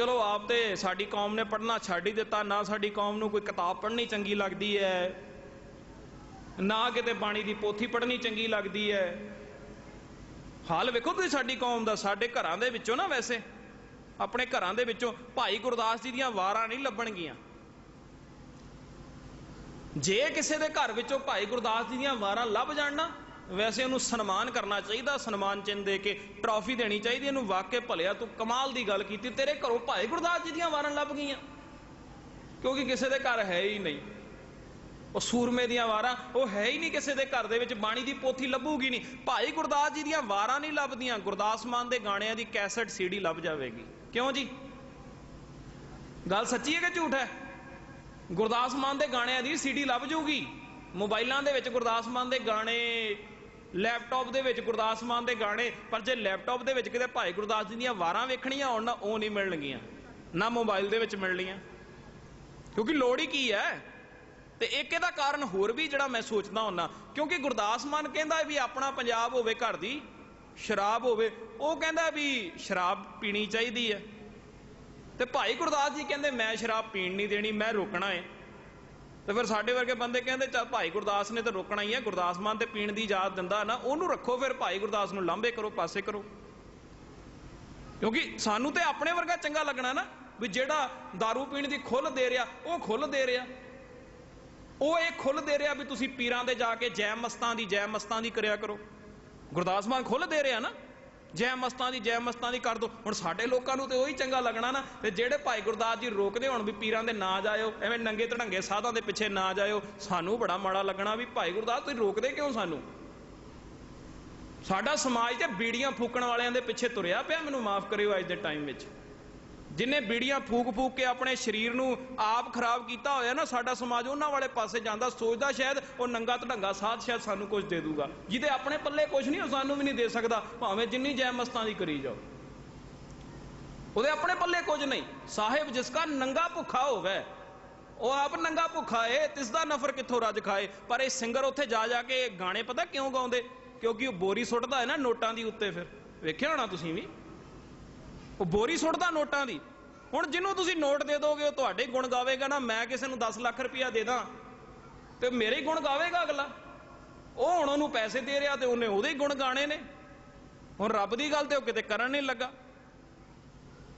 ਚਲੋ ਆਪ ਤੇ ਸਾਡੀ ਕੌਮ ਨੇ ਪੜ੍ਹਨਾ ਛੱਡ ਹੀ ਦਿੱਤਾ, ਨਾ ਸਾਡੀ ਕੌਮ ਨੂੰ ਕੋਈ ਕਿਤਾਬ ਪੜ੍ਹਨੀ ਚੰਗੀ ਲੱਗਦੀ ਹੈ, ਨਾ ਕਿਤੇ ਬਾਣੀ ਦੀ ਪੋਥੀ ਪੜ੍ਹਨੀ ਚੰਗੀ ਲੱਗਦੀ ਹੈ। ਹਾਲ ਵੇਖੋ ਤੁਸੀਂ ਸਾਡੀ ਕੌਮ ਦਾ, ਸਾਡੇ ਘਰਾਂ ਦੇ ਵਿੱਚੋਂ ਨਾ ਵੈਸੇ, ਆਪਣੇ ਘਰਾਂ ਦੇ ਵਿੱਚੋਂ, ਭਾਈ ਗੁਰਦਾਸ ਜੀ ਦੀਆਂ ਵਾਰਾਂ ਨਹੀਂ ਲੱਭਣਗੀਆਂ। ਜੇ ਕਿਸੇ ਦੇ ਘਰ ਵਿੱਚੋਂ ਭਾਈ ਗੁਰਦਾਸ ਜੀ ਦੀਆਂ ਵਾਰਾਂ ਲੱਭ ਜਾਣ ਨਾ ਵੈਸੇ ਉਹਨੂੰ ਸਨਮਾਨ ਕਰਨਾ ਚਾਹੀਦਾ, ਸਨਮਾਨ ਚਿੰਨ੍ਹ ਦੇ ਕੇ ਟਰਾਫੀ ਦੇਣੀ ਚਾਹੀਦੀ, ਇਹਨੂੰ ਵਾਕਿਆ ਭਲਿਆ ਤੂੰ ਕਮਾਲ ਦੀ ਗੱਲ ਕੀਤੀ, ਤੇਰੇ ਘਰੋਂ ਭਾਈ ਗੁਰਦਾਸ ਜੀ ਦੀਆਂ ਵਾਰਾਂ ਲੱਭ ਗਈਆਂ। ਕਿਉਂਕਿ ਕਿਸੇ ਦੇ ਘਰ ਹੈ ਹੀ ਨਹੀਂ। ਉਹ ਸੂਰਮੇ ਦੀਆਂ ਵਾਰਾਂ, ਉਹ ਹੈ ਹੀ ਨਹੀਂ ਕਿਸੇ ਦੇ ਘਰ ਦੇ ਵਿੱਚ, ਬਾਣੀ ਦੀ ਪੋਥੀ ਲੱਭੂਗੀ ਨਹੀਂ। ਭਾਈ ਗੁਰਦਾਸ ਜੀ ਦੀਆਂ ਵਾਰਾਂ ਨਹੀਂ ਲੱਭਦੀਆਂ, ਗੁਰਦਾਸ ਮਾਨ ਦੇ ਗਾਣਿਆਂ ਦੀ ਕੈਸਟ ਸੀਡੀ ਲੱਭ ਜਾਵੇਗੀ। ਕਿਉਂ ਜੀ? ਗੱਲ ਸੱਚੀ ਹੈ ਕਿ ਝੂਠ ਹੈ? ਗੁਰਦਾਸ ਮਾਨ ਦੇ ਗਾਣਿਆਂ ਦੀ ਸੀਡੀ ਲੱਭ ਜੂਗੀ। ਮੋਬਾਈਲਾਂ ਦੇ ਵਿੱਚ ਗੁਰਦਾਸ ਮਾਨ ਦੇ ਗਾਣੇ ਲੈਪਟਾਪ ਦੇ ਵਿੱਚ ਗੁਰਦਾਸ ਮਾਨ ਦੇ ਗਾਣੇ, ਪਰ ਜੇ ਲੈਪਟਾਪ ਦੇ ਵਿੱਚ ਕਿਤੇ ਭਾਈ ਗੁਰਦਾਸ ਜੀ ਦੀਆਂ ਵਾਰਾਂ ਵੇਖਣੀਆਂ ਹੋਣ, ਨਾ ਉਹ ਨਹੀਂ ਮਿਲਣਗੀਆਂ, ਨਾ ਮੋਬਾਈਲ ਦੇ ਵਿੱਚ ਮਿਲਣੀਆਂ। ਕਿਉਂਕਿ ਲੋੜ ਹੀ ਕੀ ਹੈ? ਤੇ ਇੱਕ ਇਹਦਾ ਕਾਰਨ ਹੋਰ ਵੀ ਜਿਹੜਾ ਮੈਂ ਸੋਚਦਾ ਹੁੰਨਾ, ਕਿਉਂਕਿ ਗੁਰਦਾਸ ਮਾਨ ਕਹਿੰਦਾ ਵੀ ਆਪਣਾ ਪੰਜਾਬ ਹੋਵੇ ਘਰ ਦੀ, ਸ਼ਰਾਬ ਹੋਵੇ, ਉਹ ਕਹਿੰਦਾ ਵੀ ਸ਼ਰਾਬ ਪੀਣੀ ਚਾਹੀਦੀ ਹੈ। ਤੇ ਭਾਈ ਗੁਰਦਾਸ ਜੀ ਕਹਿੰਦੇ, ਮੈਂ ਸ਼ਰਾਬ ਪੀਣ ਨਹੀਂ ਦੇਣੀ, ਮੈਂ ਰੋਕਣਾ ਹੈ। ਤੇ ਫਿਰ ਸਾਡੇ ਵਰਗੇ ਬੰਦੇ ਕਹਿੰਦੇ, ਚੱਲ ਭਾਈ ਗੁਰਦਾਸ ਨੇ ਤਾਂ ਰੋਕਣਾ ਹੀ ਹੈ ਗੁਰਦਾਸ ਮਾਨ ਤੇ ਪੀਣ ਦੀ ਇਜਾਜ਼ਤ ਦਿੰਦਾ ਨਾ, ਉਹਨੂੰ ਰੱਖੋ ਫਿਰ, ਭਾਈ ਗੁਰਦਾਸ ਨੂੰ ਲਾਂਬੇ ਕਰੋ, ਪਾਸੇ ਕਰੋ। ਕਿਉਂਕਿ ਸਾਨੂੰ ਤੇ ਆਪਣੇ ਵਰਗਾ ਚੰਗਾ ਲੱਗਣਾ ਨਾ, ਵੀ ਜਿਹੜਾ दारू ਪੀਣ ਦੀ ਖੁੱਲ ਦੇ ਰਿਹਾ, ਉਹ ਖੁੱਲ ਦੇ ਰਿਹਾ। ਉਹ ਇਹ ਖੁੱਲ ਦੇ ਰਿਹਾ ਵੀ ਤੁਸੀਂ ਪੀਰਾਂ ਦੇ ਜਾ ਕੇ ਜੈ ਮਸਤਾਂ ਦੀ, ਜੈ ਮਸਤਾਂ ਦੀ ਕਰਿਆ ਕਰੋ। ਗੁਰਦਾਸ ਮਾਨ ਖੁੱਲ ਦੇ ਰਿਹਾ ਨਾ। ਜੈ ਮਸਤਾਂ ਦੀ, ਜੈ ਮਸਤਾਂ ਦੀ ਕਰ ਦੋ। ਹੁਣ ਸਾਡੇ ਲੋਕਾਂ ਨੂੰ ਤੇ ਉਹੀ ਚੰਗਾ ਲੱਗਣਾ ਨਾ, ਤੇ ਜਿਹੜੇ ਭਾਈ ਗੁਰਦਾਸ ਜੀ ਰੋਕਦੇ ਹੁਣ ਵੀ ਪੀਰਾਂ ਦੇ ਨਾ ਜਾਇਓ, ਐਵੇਂ ਨੰਗੇ ਧੜੰਗੇ ਸਾਧਾਂ ਦੇ ਪਿੱਛੇ ਨਾ ਜਾਇਓ, ਸਾਨੂੰ ਬੜਾ ਮਾੜਾ ਲੱਗਣਾ ਵੀ ਭਾਈ ਗੁਰਦਾਸ ਤੁਸੀਂ ਰੋਕਦੇ ਕਿਉਂ ਸਾਨੂੰ? ਸਾਡਾ ਸਮਾਜ ਤੇ ਬੀੜੀਆਂ ਫੂਕਣ ਵਾਲਿਆਂ ਦੇ ਪਿੱਛੇ ਤੁਰਿਆ ਪਿਆ, ਮੈਨੂੰ ਮਾਫ ਕਰਿਓ ਅੱਜ ਦੇ ਟਾਈਮ ਵਿੱਚ। ਜਿਨੇ ਬੀੜੀਆਂ ਫੂਕ ਫੂਕ ਕੇ ਆਪਣੇ ਸਰੀਰ ਨੂੰ ਆਪ ਖਰਾਬ ਕੀਤਾ ਹੋਇਆ ਨਾ, ਸਾਡਾ ਸਮਾਜ ਉਹਨਾਂ ਵਾਲੇ ਪਾਸੇ ਜਾਂਦਾ, ਸੋਚਦਾ ਸ਼ਾਇਦ ਉਹ ਨੰਗਾ ਧੜੰਗਾ ਸਾਧ ਸ਼ਾਇਦ ਸਾਨੂੰ ਕੁਝ ਦੇ ਦੂਗਾ। ਜਿਹਦੇ ਆਪਣੇ ਪੱਲੇ ਕੁਝ ਨਹੀਂ, ਉਹ ਸਾਨੂੰ ਵੀ ਨਹੀਂ ਦੇ ਸਕਦਾ। ਭਾਵੇਂ ਜਿੰਨੀ ਜੈ ਮਸਤਾਂ ਦੀ ਕਰੀ ਜਾਓ। ਉਹਦੇ ਆਪਣੇ ਪੱਲੇ ਕੁਝ ਨਹੀਂ। ਸਾਹਿਬ ਜਿਸ ਕਾ ਨੰਗਾ ਭੁੱਖਾ ਹੋਵੇ, ਉਹ ਆਪ ਨੰਗਾ ਭੁੱਖਾ ਏ, ਤਿਸ ਦਾ ਨਫਰ ਕਿੱਥੋਂ ਰੱਜ ਖਾਏ? ਪਰ ਇਹ ਸਿੰਗਰ ਉੱਥੇ ਜਾ ਜਾ ਕੇ ਗਾਣੇ ਪਤਾ ਕਿਉਂ ਗਾਉਂਦੇ? ਕਿਉਂਕਿ ਉਹ ਬੋਰੀ ਸੁੱਟਦਾ ਹੈ ਨਾ ਨੋਟਾਂ ਦੀ ਉੱਤੇ ਫਿਰ। ਵੇਖਿਆ ਹੋਣਾ ਤੁਸੀਂ ਵੀ? ਉਹ ਬੋਰੀ ਸੁੱਟਦਾ ਨੋਟਾਂ ਦੀ। ਹੁਣ ਜਿਹਨੂੰ ਤੁਸੀਂ ਨੋਟ ਦੇ ਦੋਗੇ, ਉਹ ਤੁਹਾਡੇ ਗੁਣ ਗਾਵੇਗਾ ਨਾ, ਮੈਂ ਕਿਸੇ ਨੂੰ 10 ਲੱਖ ਰੁਪਇਆ ਦੇ ਦਾਂ, ਤੇ ਮੇਰੇ ਹੀ ਗੁਣ ਗਾਵੇਗਾ ਅਗਲਾ। ਉਹ ਹੁਣ ਉਹਨੂੰ ਪੈਸੇ ਦੇ ਰਿਹਾ ਤੇ ਉਹਨੇ ਉਹਦੇ ਹੀ ਗੁਣ ਗਾਣੇ ਨੇ। ਹੁਣ ਰੱਬ ਦੀ ਗੱਲ ਤੇ ਉਹ ਕਿਤੇ ਕਰਨ ਨਹੀਂ ਲੱਗਾ।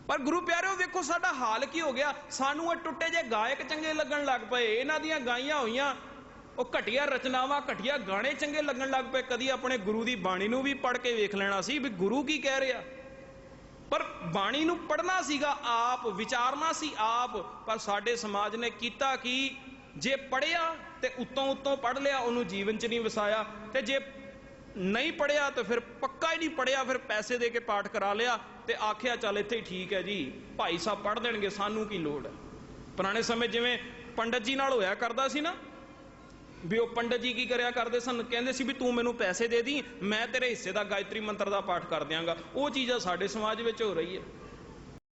ਪਰ ਗੁਰੂ ਪਿਆਰਿਓ, ਵੇਖੋ ਸਾਡਾ ਹਾਲ ਕੀ ਹੋ ਗਿਆ। ਸਾਨੂੰ ਇਹ ਟੁੱਟੇ ਜੇ ਗਾਇਕ ਚੰਗੇ ਲੱਗਣ ਲੱਗ ਪਏ। ਇਹਨਾਂ ਦੀਆਂ ਗਾਈਆਂ ਹੋਈਆਂ, ਉਹ ਘਟੀਆ ਰਚਨਾਵਾਂ, ਘਟੀਆ ਗਾਣੇ ਚੰਗੇ ਲੱਗਣ ਲੱਗ ਪਏ। ਕਦੀ ਆਪਣੇ ਗੁਰੂ ਦੀ ਬਾਣੀ ਨੂੰ ਵੀ ਪੜ੍ਹ ਕੇ ਵੇਖ ਲੈਣਾ ਸੀ ਵੀ ਗੁਰੂ ਕੀ ਕਹਿ ਰਿਹਾ। ਪਰ ਬਾਣੀ ਨੂੰ ਪੜਨਾ ਸੀਗਾ ਆਪ, ਵਿਚਾਰਨਾ ਸੀ ਆਪ, ਪਰ ਸਾਡੇ ਸਮਾਜ ਨੇ ਕੀਤਾ ਕਿ? ਜੇ ਪੜਿਆ ਤੇ ਉੱਤੋਂ ਉੱਤੋਂ ਪੜ ਲਿਆ, ਉਹਨੂੰ ਜੀਵਨ 'ਚ ਨਹੀਂ ਵਸਾਇਆ। ਤੇ ਜੇ ਨਹੀਂ ਪੜਿਆ ਤਾਂ ਫਿਰ ਪੱਕਾ ਹੀ ਨਹੀਂ ਪੜਿਆ ਫਿਰ ਪੈਸੇ ਦੇ ਕੇ ਪਾਠ ਕਰਾ ਲਿਆ ਤੇ ਆਖਿਆ, ਚੱਲ ਇੱਥੇ ਹੀ ਠੀਕ ਹੈ ਜੀ। ਭਾਈ ਸਾਹਿਬ ਪੜ ਦੇਣਗੇ, ਸਾਨੂੰ ਕੀ ਲੋੜ ਹੈ? ਪੁਰਾਣੇ ਸਮੇਂ ਜਿਵੇਂ ਪੰਡਤ ਜੀ ਨਾਲ ਹੋਇਆ ਕਰਦਾ ਸੀ ਨਾ ਵੀ ਉਹ ਪੰਡਤ ਜੀ ਕੀ ਕਰਿਆ ਕਰਦੇ ਸਨ? ਕਹਿੰਦੇ ਸੀ ਵੀ ਤੂੰ ਮੈਨੂੰ ਪੈਸੇ ਦੇ ਦੀ, ਮੈਂ ਤੇਰੇ ਹਿੱਸੇ ਦਾ ਗਾਇਤਰੀ ਮੰਤਰ ਦਾ ਪਾਠ ਕਰ ਦਿਆਂਗਾ। ਉਹ ਚੀਜ਼ਾਂ ਸਾਡੇ ਸਮਾਜ ਵਿੱਚ ਹੋ ਰਹੀ ਹੈ।